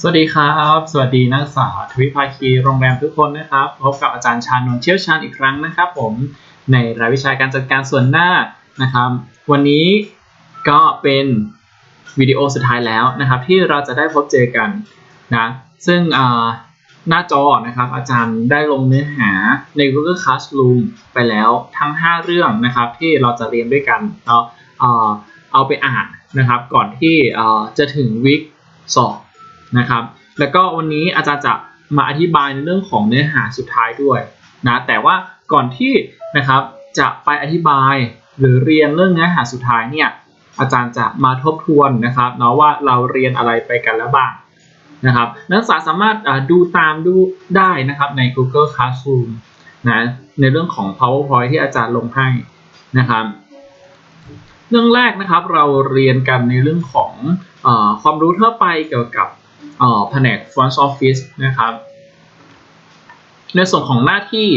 สวัสดีครับ สวัสดีนักศึกษาทวิภาคีโรงแรมทุกคนนะครับ พบกับอาจารย์ชานนท์เชี่ยวชาญอีกครั้งนะครับผมในรายวิชาการจัดการส่วนหน้านะครับ วันนี้ก็เป็นวิดีโอสุดท้ายแล้วนะครับ ที่เราจะได้พบเจอกันนะซึ่งหน้าจอนะครับอาจารย์ได้ลงเนื้อหาใน Google Classroom ไปแล้วทั้ง 5 เรื่องนะครับที่เราจะเรียนด้วยกันเนาะอ่าเอาไปอ่านนะครับ ก่อนที่จะถึงวิกสอบ นะครับ แล้วก็วันนี้อาจารย์จะมาอธิบายในเรื่องของเนื้อหาสุดท้ายด้วยนะแต่ว่าก่อนที่นะครับจะไปอธิบายหรือเรียนเรื่องเนื้อหาสุดท้ายเนี่ยอาจารย์จะมาทบทวนนะครับเนาะว่าเราเรียนอะไรไปกันแล้วบ้างนะครับนักศึกษาสามารถดูตามดูได้นะครับใน Google Classroom นะในเรื่องของ PowerPoint ที่อาจารย์ลงให้นะครับ เรื่องแรกนะครับเราเรียนกันในเรื่องของอความรู้ทั่วไปเกี่ยวกับ แผนก Front Office นะครับ ในส่วนของหน้าที่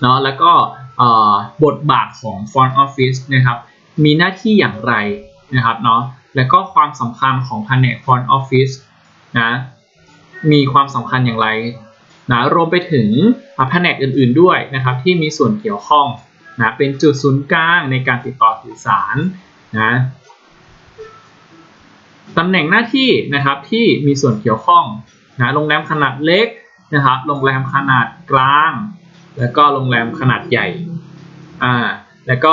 เนาะแล้วก็บทบาทของ Front Office นะครับ มีหน้าที่อย่างไรนะครับเนาะแล้วก็ความสำคัญของแผนก Front Office นะมีความสำคัญอย่างไรนะรวมไปถึงแผนกอื่นๆด้วยนะครับ ที่มีส่วนเกี่ยวข้องนะเป็นจุดศูนย์กลางในการติดต่อสื่อสารนะ ตำแหน่งหน้าที่นะครับที่มีส่วนเกี่ยวข้องนะโรงแรมขนาดเล็กนะครับ โรงแรมขนาดกลาง แล้วก็โรงแรมขนาดใหญ่อ่าแล้วก็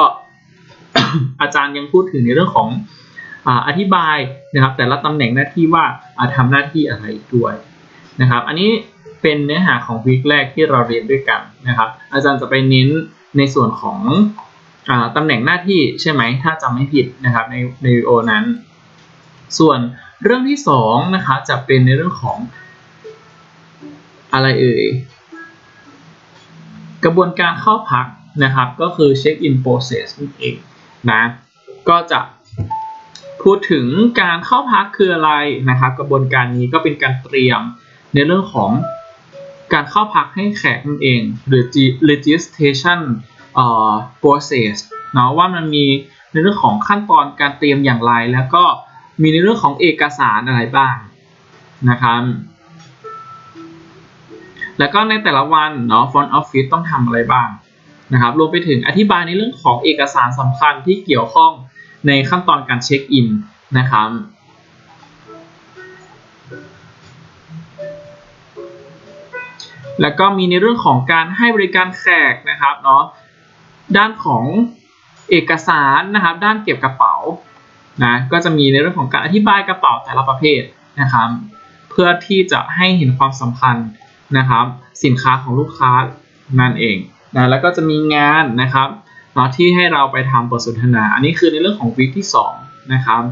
อาจารย์ยังพูดถึงในเรื่องของอ่าอธิบายนะครับแต่ละตำแหน่งหน้าที่ว่าทำหน้าที่อะไรด้วยนะครับอันนี้เป็นเนื้อหาของวีคแรกที่เราเรียนด้วยกันนะครับ อาจารย์จะไปเน้นในส่วนของอตำแหน่งหน้าที่ใช่ไหมถ้าจำไม่ผิดนะครับในในวิดีโอนั้น ส่วนเรื่องที่2นะคะจะเป็นในเรื่องของอะไรเอ่ยกระบวนการเข้าพักนะครับ ก็คือ check in process นั่นเองนะก็จะพูดถึงการเข้าพักคืออะไรนะครับ กระบวนการนี้ก็เป็นการเตรียมในเรื่องของการเข้าพักให้แขกนั่นเอง หรือ registration process เนาะว่ามันมีในเรื่องของขั้นตอนการเตรียมอย่างไรแล้วก็ มีในเรื่องของเอกสารอะไรบ้างนะครับแล้วก็ในแต่ละวันเนาะฟอนต์ออฟฟิศต้องทำอะไรบ้างนะครับรวมไปถึงอธิบายในเรื่องของเอกสารสำคัญที่เกี่ยวข้องในขั้นตอนการเช็คอินนะครับแล้วก็มีในเรื่องของการให้บริการแขกนะครับเนาะด้านของเอกสารนะครับ ด้านเก็บกระเป๋า นะก็จะมีในเรื่องของการอธิบายกระเป๋าแต่ละประเภทนะครับ เพื่อที่จะให้เห็นความสำคัญนะครับ สินค้าของลูกค้านั่นเองนะแล้วก็จะมีงานนะครับเนาะที่ให้เราไปทำบทสนทนา อันนี้คือในเรื่องของวิกที่2นะครับ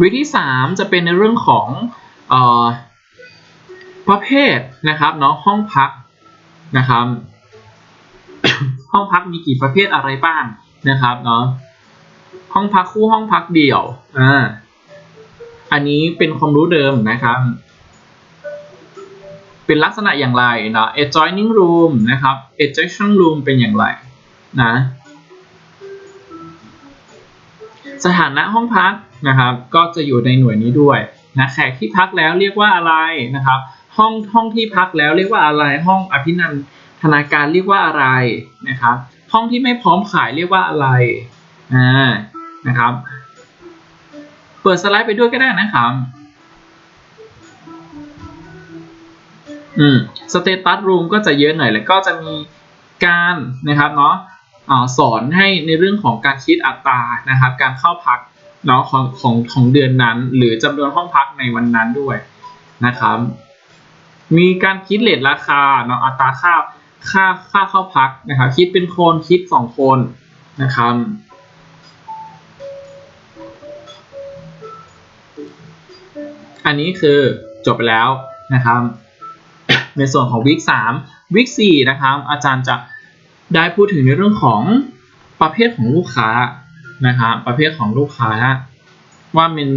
วิกที่ 3 จะเป็นในเรื่องของออประเภทนะครับเนาะห้องพักนะครับ ห้องพักมีกี่ประเภทอะไรบ้าง นะครับเนาะห้องพักคู่ห้องพักเดี่ยวอ่าอันนี้เป็นความรู้เดิมนะครับ เป็นลักษณะอย่างไรเนาะ adjoining room นะครับ adjunction room เป็นอย่างไรนะสถานะห้องพักนะครับ ก็จะอยู่ในหน่วยนี้ด้วยนะแขกที่พักแล้วเรียกว่าอะไรนะครับ ห้องห้องที่พักแล้วเรียกว่าอะไรห้องอภินันทนาการเรียกว่าอะไรนะครับ ห้องที่ไม่พร้อมขายเรียกว่าอะไรอ่านะครับ เปิดสไลด์ไปด้วยก็ได้นะครับอืมสเตตัสรูมก็จะเยอะหน่อยแล้วก็จะมีการนะครับเนาะสอนให้ในเรื่องของการคิดอัตรานะครับ การเข้าพักเนาะของของของเดือนนั้น หรือจำนวนห้องพักในวันนั้นด้วยนะครับ มีการคิดเลทราคาเนาะอัตราค่า ค่าค่าเข้าพักนะครับ คิดเป็นคนคิดสองคนนะครับอันนี้คือจบไปแล้วนะครับ ในส่วนของวิกสามวิกสี่นะครับ อาจารย์จะได้พูดถึงในเรื่องของประเภทของลูกค้านะครับประเภทของลูกค้า ว่าเป็น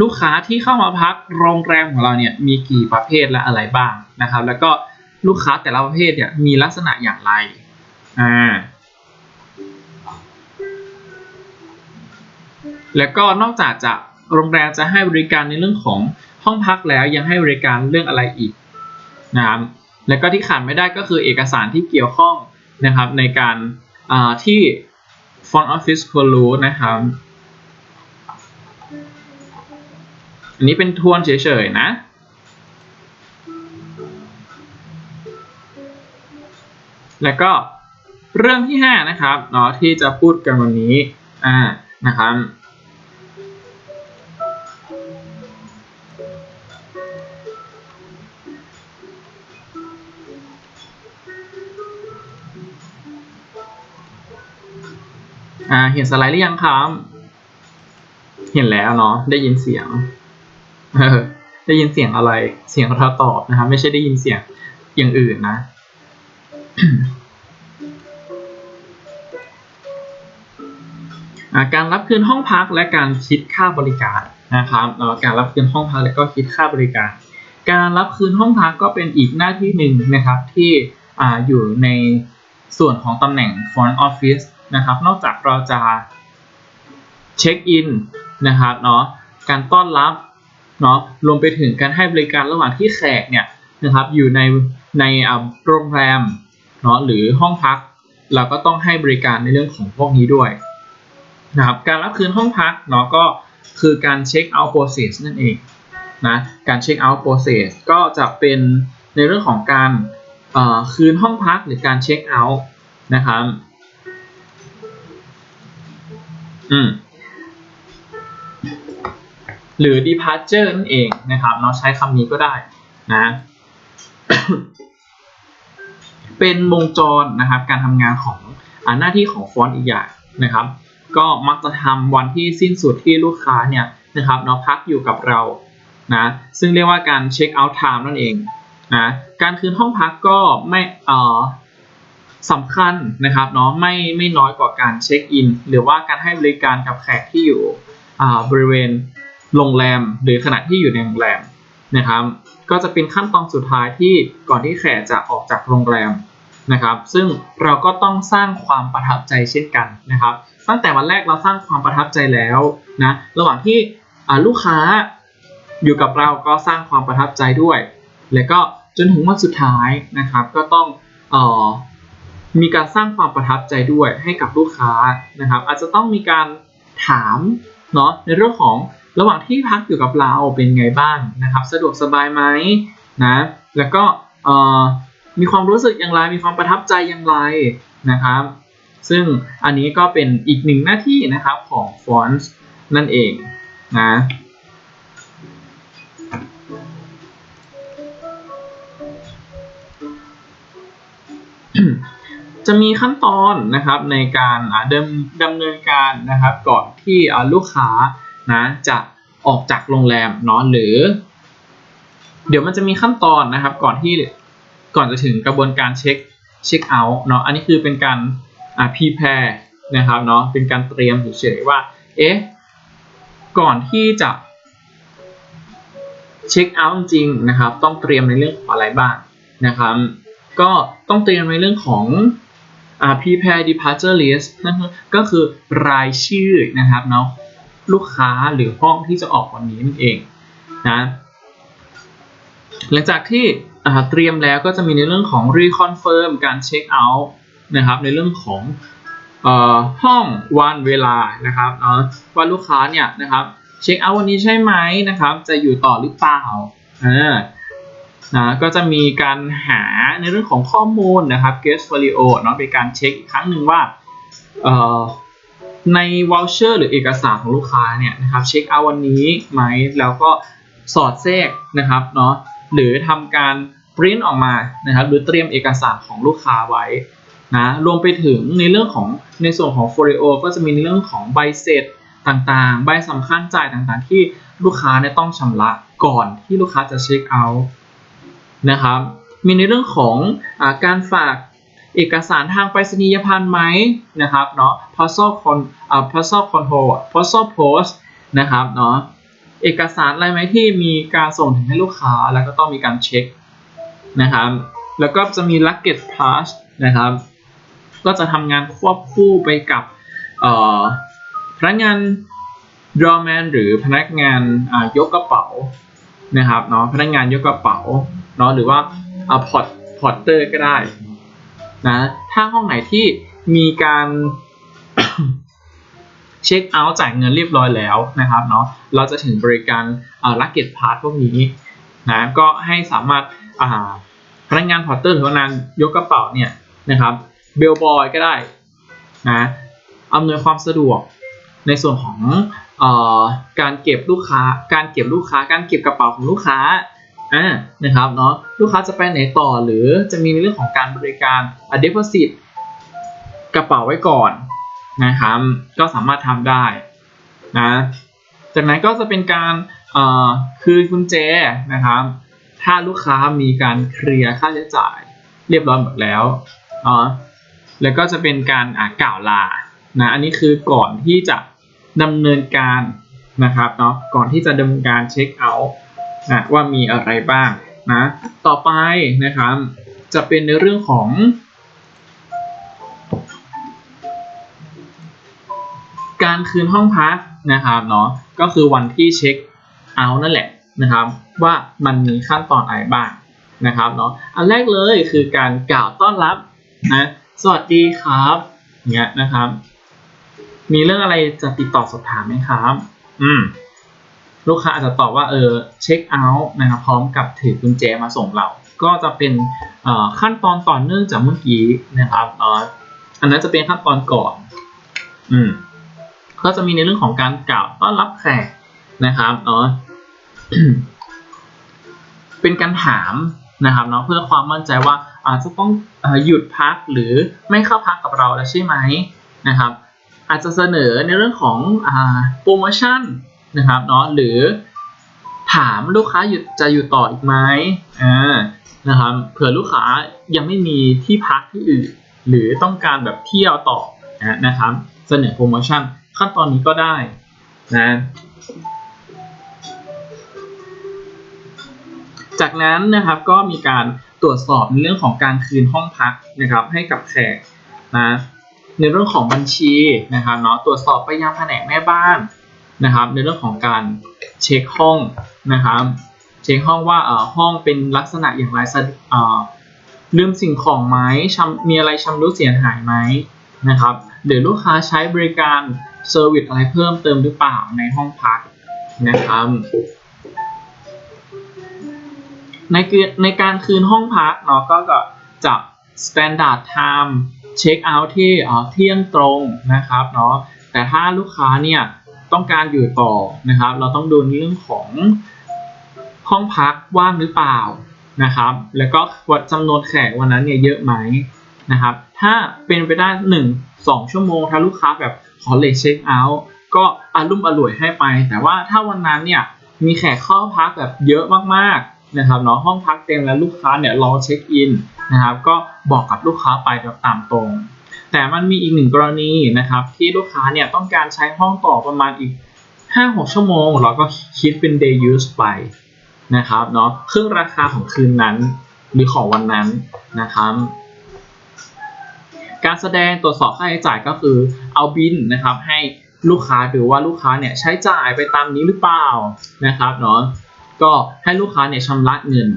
ลูกค้าที่เข้ามาพักโรงแรมของเราเนี่ยมีกี่ประเภทและอะไรบ้างนะครับ แล้วก็ ลูกค้าแต่ละประเภทเนี่ยมีลักษณะอย่างไร อ่า แล้วก็นอกจากจะโรงแรมจะให้บริการในเรื่องของห้องพักแล้วยังให้บริการเรื่องอะไรอีกนะครับแล้วก็ที่ขาดไม่ได้ก็คือเอกสารที่เกี่ยวข้องนะครับในการที่ front office ควรรู้นะครับ อันนี้เป็นทวนเฉยๆนะ แล้วก็เรื่องที่ 5 นะครับเนาะที่จะพูดกันวันนี้อ่านะครับอ่าเห็นสไลด์หรือยังครับ เห็นแล้วเนาะได้ยินเสียงได้ยินเสียงอะไรเสียงเราตอบนะครับ ไม่ใช่ได้ยินเสียงอย่างอื่นนะ การรับคืนห้องพักและการคิดค่าบริการนะครับการรับคืนห้องพักและก็คิดค่าบริการ การรับคืนห้องพักก็เป็นอีกหน้าที่หนึ่งนะครับที่ออยู่ในส่วนของตำแหน่ง front office นะครับ นอกจากเราจะเช็คอินนะครับเนาะการต้อนรับเนาะรวมไปถึงการให้บริการระหว่างที่แขกเนี่ยนะครับอยู่ในในโรงแรม เนาะหรือห้องพัก เราก็ต้องให้บริการในเรื่องของพวกนี้ด้วยนะครับการรับคืนห้องพักเนาะก็คือการเช็คเอาท์โปรเซสนั่นเองนะการเช็คเอาท์โปรเซสก็จะเป็นในเรื่องของการคืนห้องพักหรือการเช็คเอาท์นะครับอืมหรือ departure นั่นเองนะครับ เราใช้คำนี้ก็ได้นะ เป็นวงจรนะครับการทำงานของอหน้าที่ของฟอนต์อีกอย่างนะครับ ก็มักจะทำวันที่สิ้นสุดที่ลูกค้าเนี่ยนะครับเนาะพักอยู่กับเรานะซึ่งเรียกว่าการเช็คเอาท์ไทม์นั่นเองนะการคืนห้องพักก็ไม่เอ่อสำคัญนะครับเนาะไม่ไม่น้อยกว่าการเช็คอิน หรือว่าการให้บริการกับแขกที่อยู่บริเวณโรงแรม หรือขณะที่อยู่ในโรงแรมนะครับ ก็จะเป็นขั้นตอนสุดท้ายที่ก่อนที่แขกจะออกจากโรงแรม นะครับ ซึ่งเราก็ต้องสร้างความประทับใจเช่นกันนะครับ ตั้งแต่วันแรกเราสร้างความประทับใจแล้วนะระหว่างที่ลูกค้าอยู่กับเราก็สร้างความประทับใจด้วย แล้วก็จนถึงวันสุดท้ายนะครับ ก็ต้องออมีการสร้างความประทับใจด้วยให้กับลูกค้านะครับ อาจจะต้องมีการถามเนาะในเรื่องของระหว่างที่พักอยู่กับเราเป็นไงบ้างนะครับ สะดวกสบายไหมนะแล้วก็ มีความรู้สึกอย่างไร มีความประทับใจอย่างไรนะครับ ซึ่งอันนี้ก็เป็นอีกหนึ่งหน้าที่นะครับของฟอนต์นั่นเองนะจะมีขั้นตอนนะครับในการดำดำเนินการนะครับก่อนที่ลูกค้านะจะออกจากโรงแรมเนาะหรือ เดี๋ยวมันจะมีขั้นตอนนะครับก่อนที่ ก่อนจะถึงกระบวนการเช็คเช็คเอาท์เนาะอันนี้คือเป็นการอ่าพีแพร์นะครับเนาะเป็นการเตรียมเฉยๆว่าเอ๊ะก่อนที่จะเช็คเอาท์จริงนะครับ ต้องเตรียมในเรื่องของอะไรบ้างนะครับ ก็ต้องเตรียมในเรื่องของอ่า prepare departure list นั่นก็คือรายชื่อนะครับเนาะลูกค้าหรือห้องที่จะออกวันนี้นั่นเองนะหลังจากที่ เตรียมแล้วก็จะมีในเรื่องของ reconfirm การเช็คเอาท์นะครับในเรื่องของห้องวันเวลานะครับว่าลูกค้าเนี่ยนะครับเช็คเอาท์วันนี้ใช่ไหมนะครับ จะอยู่ต่อหรือเปล่านะก็จะมีการหาในเรื่องของข้อมูลนะครับ guest folio เนาะเป็นการเช็คอีกครั้งหนึ่งว่าในวอลเชอร์หรือเอกสารของลูกค้าเนี่ยนะครับเช็คเอาวันนี้ไหมแล้วก็สอดแทรกนะครับเนาะ หรือทำการปริ้นออกมานะครับหรือเตรียมเอกสารของลูกค้าไว้นะรวมไปถึงในเรื่องของในส่วนของ f o l i o ก็จะมีในเรื่องของใบเสร็จต่างๆ ใบสำคัญจ่ายต่างๆ ที่ลูกค้าเนี่ยต้องชำระก่อนที่ลูกค้าจะเช็คเอาท์นะครับมีในเรื่องของอการฝากเอกสารทางไปรษณียพันธ์ไหมนะครับเนาะ parcel con อ่า parcel control parcel post นะครับเนาะ เอกสารอะไรไหมที่มีการส่งถึงให้ลูกค้าแล้วก็ต้องมีการเช็คนะครับ แล้วก็จะมี luggage pass นะครับ ก็จะทำงานควบคู่ไปกับพนักงาน doorman หรือพนักงานยกกระเป๋านะครับเนาะพนักงานยกกระเป๋าเนาะหรือว่าอ่าพอร์ตพอร์เตอร์ก็ได้นะถ้าห้องไหนที่มีการ เช็คเอาท์จ่ายเงินเรียบร้อยแล้วนะครับเนาะเราจะถึงบริการลักเก็ตพาร์ทพวกนี้นะก็ให้สามารถาพนักงานพอร์เตอร์หรือพนักงานยกกระเป๋าเนี่ยนะครับเบลบอยก็ได้นะอำนวยความสะดวกในส่วนของออการเก็บลูกค้า การเก็บลูกค้า การเก็บกระเป๋าของลูกค้าอ่านะครับเนาะลูกค้าจะไปไหนต่อหรือจะมีในเรื่องของการบริการอ่าเด p o s i t กระเป๋าไว้ก่อน นะครับ ก็สามารถทำได้นะ จากนั้นก็จะเป็นการเอ่อคืนกุญแจนะครับ ถ้าลูกค้ามีการเคลียร์ค่าใช้จ่ายเรียบร้อยหมดแล้วเนาะแล้วก็จะเป็นการอ่ากล่าวลานะ อันนี้คือก่อนที่จะดำเนินการนะครับเนาะ ก่อนที่จะดำเนินการเช็คเอาท์นะว่ามีอะไรบ้างนะ ต่อไปนะครับจะเป็นในเรื่องของ การคืนห้องพักนะครับเนาะก็คือวันที่เช็คเอาท์นั่นแหละนะครับ ว่ามันมีขั้นตอนอะไรบ้างนะครับเนาะอันแรกเลยคือการกล่าวต้อนรับนะสวัสดีครับเงี้ยนะครับ มีเรื่องอะไรจะติดต่อสอบถามไหมครับ อืมลูกค้าอาจจะตอบว่าเออเช็คเอาท์นะครับพร้อมกับถือกุญแจมาส่งเรา ก็จะเป็นขั้นตอนต่อเนื่องจากเมื่อกี้นะครับอออันนั้นจะเป็นขั้นตอนก่อน อืม ก็จะมีในเรื่องของการกล่าวต้อนรับแขกนะครับเนาะเป็นการถามนะครับเนาะเพื่อความมั่นใจว่าอาจจะต้องอหยุดพักหรือไม่เข้าพักกับเราแล้วใช่ไหมนะครับ อาจจะเสนอในเรื่องของอโปรโมชั่นนะครับเนาะหรือถามลูกค้าหยุดจะอยู่ต่ออีกไหมอ่านะครับเผื่อลูกค้ายังไม่มีที่พักที่อื่น หรือต้องการแบบเที่ยวต่อนะครับ เสนอโปรโมชั่น ขั้นตอนนี้ก็ได้นะจากนั้นนะครับก็มีการตรวจสอบในเรื่องของการคืนห้องพักนะครับ ให้กับแขกนะในเรื่องของบัญชีนะครับเนาะตรวจสอบไปยังแผนกแม่บ้านนะครับ ในเรื่องของการเช็คห้องนะครับเช็คห้องว่าเอ่อห้องเป็นลักษณะอย่างไรสะเอ่อลืมสิ่งของไหมมีอะไรชำรุดเสียหายไหมนะครับหรือลูกค้าใช้บริการ เซอร์วิสอะไรเพิ่มเติมหรือเปล่าในห้องพักนะครับ ในเกืในการคืนห้องพักเนาะก็จะ standard time check out ที่เอ่เที่ยงตรงนะครับเนาะแต่ถ้าลูกค้าเนี่ยต้องการอยู่ต่อนะครับ เราต้องดูเรื่องของห้องพักว่างหรือเปล่านะครับ แล้วก็วัดจำนวนแขกวันนั้นเนี่ยเยอะไหมนะครับ ถ้าเป็นไปได้1 2 ชั่วโมง ถ้าลูกค้าแบบขอเลทเช็คเอาท์ก็อารุ่มอร่วยให้ไป แต่ว่าถ้าวันนั้นเนี่ยมีแขกเข้าพักแบบเยอะมากๆนะครับเนาะห้องพักเต็มแล้วลูกค้าเนี่ยรอเช็คอินนะครับก็บอกกับลูกค้าไปแบบตามตรง แต่มันมีอีกหนึ่งกรณีนะครับที่ลูกค้าเนี่ยต้องการใช้ห้องต่อประมาณอีก 5-6 ชั่วโมง เราก็คิดเป็น day use ไปนะครับเนาะครึ่งราคาของคืนนั้นหรือของวันนั้นนะครับ การแสดงตรวจสอบค่าใช้จ่ายก็คือเอาบินนะครับให้ลูกค้าดูว่าลูกค้าเนี่ยใช้จ่ายไปตามนี้หรือเปล่านะครับเนาะก็ให้ลูกค้าเนี่ยชำระเงิน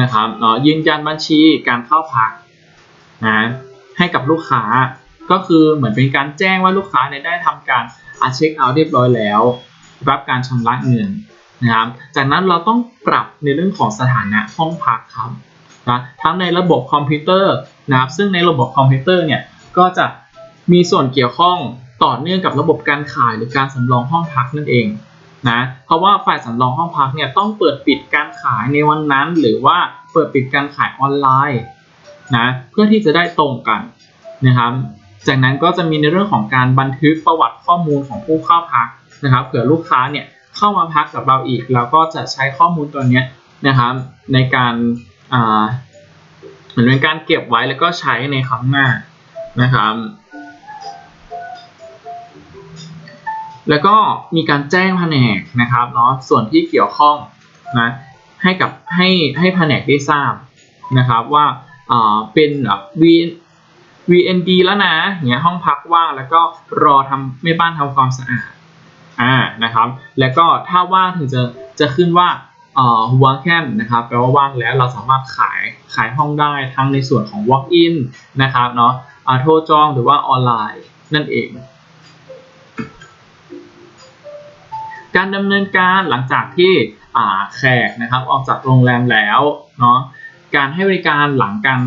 นะครับเนาะยืนยันบัญชีการเข้าพักนะให้กับลูกค้าก็คือเหมือนเป็นการแจ้งว่าลูกค้าเนี่ยได้ทำการอาเช็คเอาท์เรียบร้อยแล้ว รับการชำระเงินนะครับจากนั้นเราต้องปรับในเรื่องของสถานะห้องพักครับ นะทั้งในระบบคอมพิวเตอร์นะครับซึ่งในระบบคอมพิวเตอร์เนี่ยก็จะมีส่วนเกี่ยวข้องต่อเนื่องกับระบบการขายหรือการสำรองห้องพักนั่นเองนะเพราะว่าฝ่ายสำรองห้องพักเนี่ยต้องเปิดปิดการขายในวันนั้น หรือว่าเปิดปิดการขายออนไลน์นะเพื่อที่จะได้ตรงกันนะครับจากนั้นก็จะมีในเรื่องของการบันทึกประวัติข้อมูลของผู้เข้าพักนะครับเผื่อลูกค้าเนี่ยเข้ามาพักกับเราอีก เราก็จะใช้ข้อมูลตัวนี้นะครับในการ เหมือนเป็นการเก็บไว้แล้วก็ใช้ในครั้งหน้านะครับ แล้วก็มีการแจ้งแผนกนะครับเนาะส่วนที่เกี่ยวข้องนะให้กับให้ให้แผนกได้ทราบนะครับว่าอ่าเป็นแบบ VND แล้วนะเงี้ยห้องพักว่างแล้วก็รอทำแม่บ้านทำความสะอาดอ่านะครับ แล้วก็ถ้าว่างถึงจะจะขึ้นว่า เอ่อ vacant นะครับแปลว่าว่างแล้วเราสามารถขายขายห้องได้ทั้งในส่วนของ walk in นะครับเนาะอ่าโทรจองหรือว่าออนไลน์นั่นเอง การดำเนินการหลังจากที่แขกนะครับออกจากโรงแรมแล้วเนาะการให้บริการหลังการ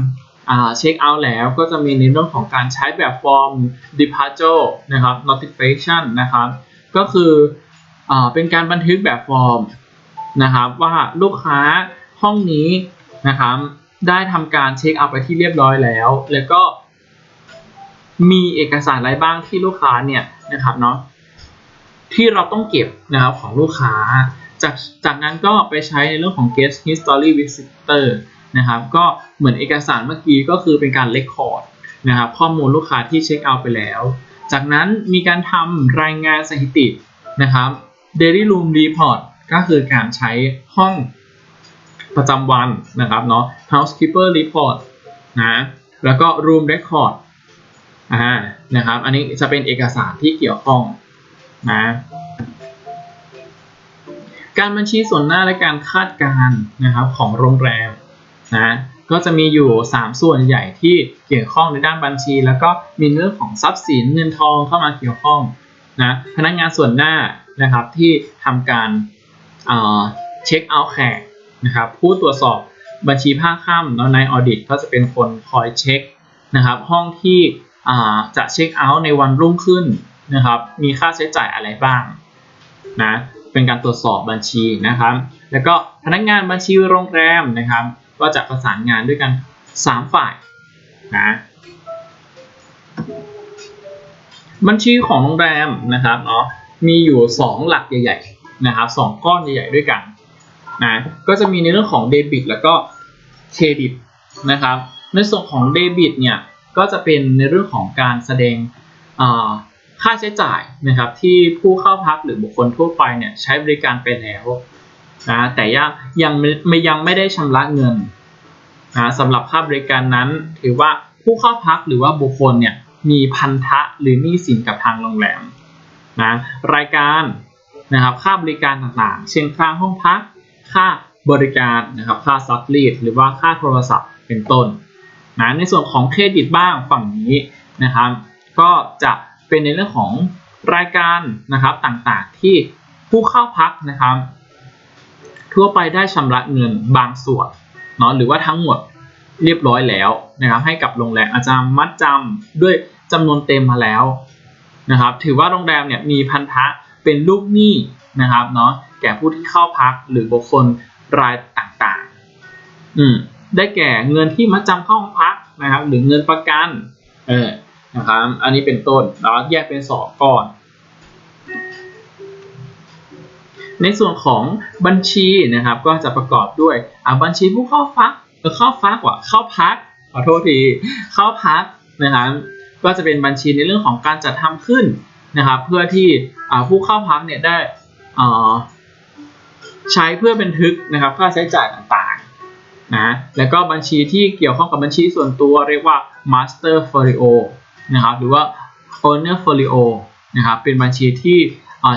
เช็คเอาท์แล้วก็จะมีในเรื่องของการใช้แบบฟอร์ม departure นะครับ notification นะครับ ก็คืออเป็นการบันทึกแบบฟอร์ม นะครับว่าลูกค้าห้องนี้นะครับได้ทำการเช็คเอาท์ไปที่เรียบร้อยแล้ว แล้วก็มีเอกสารอะไรบ้างที่ลูกค้าเนี่ยนะครับเนาะที่เราต้องเก็บนะครับของลูกค้า จากจากนั้นก็ไปใช้ในเรื่องของ guest history visitor นะครับก็เหมือนเอกสารเมื่อกี้ก็คือเป็นการเลคคอร์ดนะครับข้อมูลลูกค้าที่เช็คเอาท์ไปแล้ว จากนั้นมีการทำรายงานสถิตินะครับ daily room report ก็คือการใช้ห้องประจำวันนะครับเนาะ housekeeper report นะแล้วก็ room record อ่านะครับ อันนี้จะเป็นเอกสารที่เกี่ยวข้องนะการบัญชีส่วนหน้าและการคาดการณ์นะครับของโรงแรมนะก็จะมีอยู่ 3 ส่วนใหญ่ที่เกี่ยวข้องในด้านบัญชี แล้วก็มีเรื่องของทรัพย์สินเงินทองเข้ามาเกี่ยวข้องนะพนักงานส่วนหน้านะครับที่ทำการ เช็คเอาท์แขกนะครับผู้ตรวจสอบบัญชีภาคค่ำแล้วในออดิตก็จะเป็นคนคอยเช็คนะครับห้องที่จะเช็คเอาท์ในวันรุ่งขึ้นนะครับมีค่าใช้จ่ายอะไรบ้างนะเป็นการตรวจสอบบัญชีนะครับ แล้วก็พนักงานบัญชีโรงแรมนะครับ ก็จะประสานงานด้วยกัน 3 ฝ่ายนะบัญชีของโรงแรมนะครับเนาะมีอยู่ 2 หลักใหญ่ นะครับสก้อนใหญ่ๆด้วยกันนะก็จะมีในเรื่องของเดบิตแล้วก็เครดิตนะครับ ในส่วนของเดบิตเนี่ยก็จะเป็นในเรื่องของการแสดงค่าใช้จ่ายนะครับ ที่ผู้เข้าพักหรือบุคคลทั่วไปเนี่ยใช้บริการไปแล้วนะแต่ยังยังไม่ยังไม่ได้ชำระเงินนะสำหรับค่าบริการนั้น ถือว่าผู้เข้าพักหรือว่าบุคคลเนี่ยมีพันธะหรือหนี้สินกับทางโรงแรมนะรายการ นะครับค่าบริการต่างๆ เช่นค่าห้องพัก ค่าบริการนะครับค่าซักรีดหรือว่าค่าโทรศัพท์เป็นต้นนะในส่วนของเครดิตบ้างฝั่งนี้นะครับ ก็จะเป็นในเรื่องของรายการนะครับต่างๆที่ผู้เข้าพักนะครับ ทั่วไปได้ชำระเงินบางส่วนเนาะหรือว่าทั้งหมดเรียบร้อยแล้วนะครับ ให้กับโรงแรมอาจจะมัดจำด้วยจำนวนเต็มมาแล้วนะครับ ถือว่าโรงแรมเนี่ยมีพันธะ เป็นลูกหนี้นะครับเนาะแก่ผู้ที่เข้าพักหรือบุคคลรายต่างๆ อืมได้แก่เงินที่มัดจำเข้าพักนะครับ หรือเงินประกัน เออนะครับ อันนี้เป็นต้นแล้วแยกเป็นสองก้อน ในส่วนของบัญชีนะครับ ก็จะประกอบด้วยบัญชีผู้เข้าพักเข้าพักว่าเข้าพักขอโทษทีเข้าพักนะครับ ก็จะเป็นบัญชีในเรื่องของการจัดทำขึ้น นะครับ เพื่อที่ผู้เข้าพักเนี่ยได้ใช้เพื่อบันทึกนะครับค่าใช้จ่ายต่างๆนะแล้วก็บัญชีที่เกี่ยวข้องกับบัญชีส่วนตัวเรียกว่า master folio นะครับหรือว่า owner folio นะครับเป็นบัญชีที่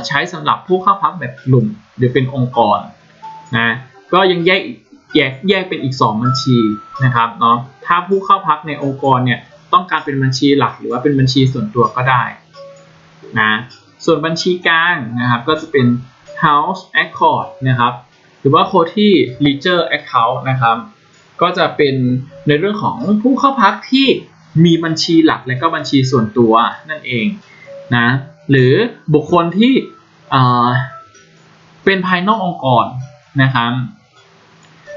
ใช้สำหรับผู้เข้าพักแบบกลุ่มหรือเป็นองค์กรนะก็ยังแยกแยกแยกเป็นอีก 2 บัญชีนะครับเนาะถ้าผู้เข้าพักในองค์กรเนี่ยต้องการเป็นบัญชีหลักหรือว่าเป็นบัญชีส่วนตัวก็ได้ นะส่วนบัญชีกลางนะครับก็จะเป็น house accord นะครับหรือว่า c o t y ledger account นะครับก็จะเป็นในเรื่องของผู้เข้าพักที่มีบัญชีหลักและก็บัญชีส่วนตัวนั่นเองนะหรือบุคคลที่เป็นภายนอกองค์กรนะครับ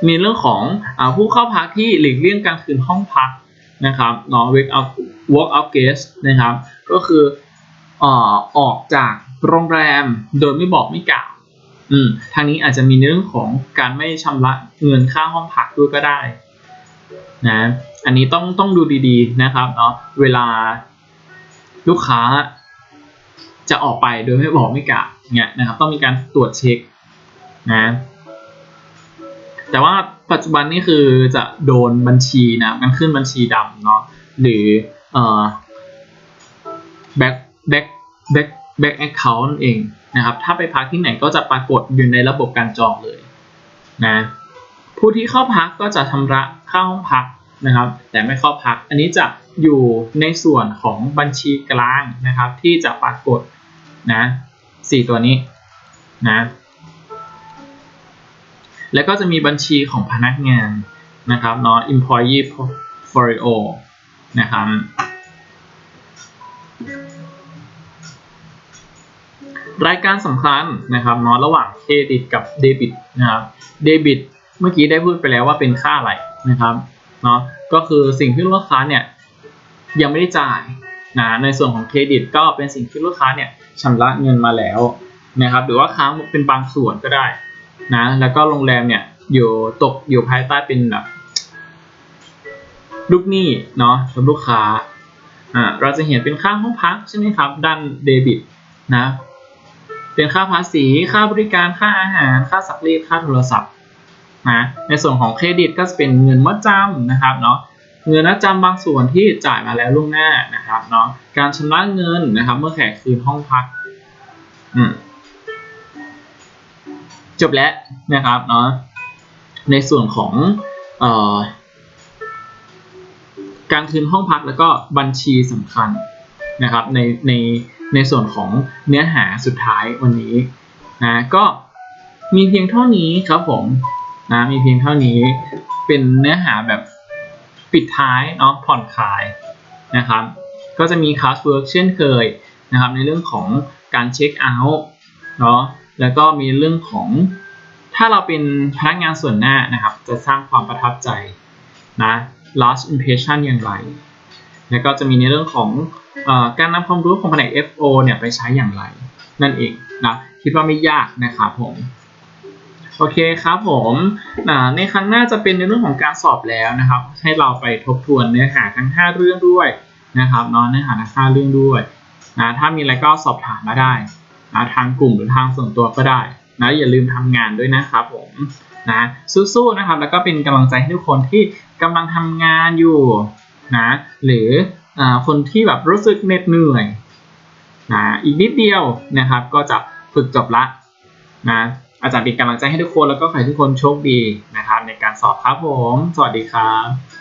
มีเรื่องของอผู้เข้าพักที่หลีกเลี่ยงการคืนห้องพักนะครับเนาะ wake up work out guest นะครับ ก็คือ ออกจากโรงแรมโดยไม่บอกไม่กล่าวอืมทางนี้อาจจะมีเรื่องของการไม่ชำระเงินค่าห้องพักด้วยก็ได้นะอันนี้ต้องต้องดูดีๆนะครับเนาะเวลาลูกค้าจะออกไปโดยไม่บอกไม่กล่าวเนี่ยนะครับต้องมีการตรวจเช็คนะแต่ว่าปัจจุบันนี่คือจะโดนบัญชีนะมันขึ้นบัญชีดำเนาะหรือเอ่อ back back back back account เองนะครับ ถ้าไปพักที่ไหนก็จะปรากฏอยู่ในระบบการจองเลยนะผู้ที่เข้าพักก็จะชำระค่าห้องพักนะครับ แต่ไม่เข้าพัก อันนี้จะอยู่ในส่วนของบัญชีกลางนะครับ ที่จะปรากฏนะสี่ตัวนี้นะแล้วก็จะมีบัญชีของพนักงานนะครับเนาะ employee portfolio นะครับ รายการสำคัญนะครับเนาะระหว่างเครดิตกับเดบิตนะครับเดบิตเมื่อกี้ได้พูดไปแล้วว่าเป็นค่าอะไรนะครับเนาะก็คือสิ่งที่ลูกค้าเนี่ยยังไม่ได้จ่ายนะในส่วนของเครดิตก็เป็นสิ่งที่ลูกค้าเนี่ยชำระเงินมาแล้วนะครับหรือว่าค้างเป็นบางส่วนก็ได้นะแล้วก็โรงแรมเนี่ยอยู่ตกอยู่ภายใต้เป็นแบบลูกหนี้เนาะกับลูกค้าอ่าเราจะเห็นเป็นค่าห้องพักใช่ไหมครับด้านเดบิตนะ เป็นค่าภาษี ค่าบริการ ค่าอาหาร ค่าสักรีดค่าโทรศัพท์นะในส่วนของเครดิตก็จะเป็นเงินมัดจำนะครับเนาะเงินมัดจำบางส่วนที่จ่ายมาแล้วล่วงหน้านะครับเนาะการชำระเงินนะครับ เมื่อแขกคืนห้องพักอืมจบแล้วนะครับเนาะในส่วนของเอ่อการคืนห้องพักแล้วก็บัญชีสำคัญนะครับในใน ในส่วนของเนื้อหาสุดท้ายวันนี้นะก็มีเพียงเท่านี้ครับผมนะมีเพียงเท่านี้เป็นเนื้อหาแบบปิดท้ายเนาะผ่อนคลายนะครับ ก็จะมีคลาสเวิร์กเช่นเคยนะครับ ในเรื่องของการเช็คเอาท์เนาะแล้วก็มีเรื่องของถ้าเราเป็นพนักงานส่วนหน้านะครับ จะสร้างความประทับใจนะ last impression อย่างไร แล้วก็จะมีในเรื่องของ การนำความรู้ของแผนก FO เนี่ยไปใช้อย่างไร นั่นเองนะคิดว่าไม่ยากนะครับผมโอเคครับผมในครั้งหน้าจะเป็นในเรื่องของการสอบแล้วนะครับ ให้เราไปทบทวนเนื้อหาทั้ง 5 เรื่องด้วยนะครับเนาะเนื้อหาทั้ง5เรื่องด้วยนะถ้ามีอะไรก็สอบถามมาได้นะทางกลุ่มหรือทางส่วนตัวก็ได้นะอย่าลืมทำงานด้วยนะครับผมนะสู้ๆนะครับ แล้วก็เป็นกำลังใจให้ทุกคนที่กำลังทำงานอยู่นะหรือ คนที่แบบรู้สึกเหน็ดเหนื่อยนะอีกนิดเดียวนะครับ ก็จะฝึกจบละนะอาจารย์เป็นกำลังใจให้ทุกคนแล้วก็ขอให้ทุกคนโชคดีนะครับ ในการสอบครับผม สวัสดีครับ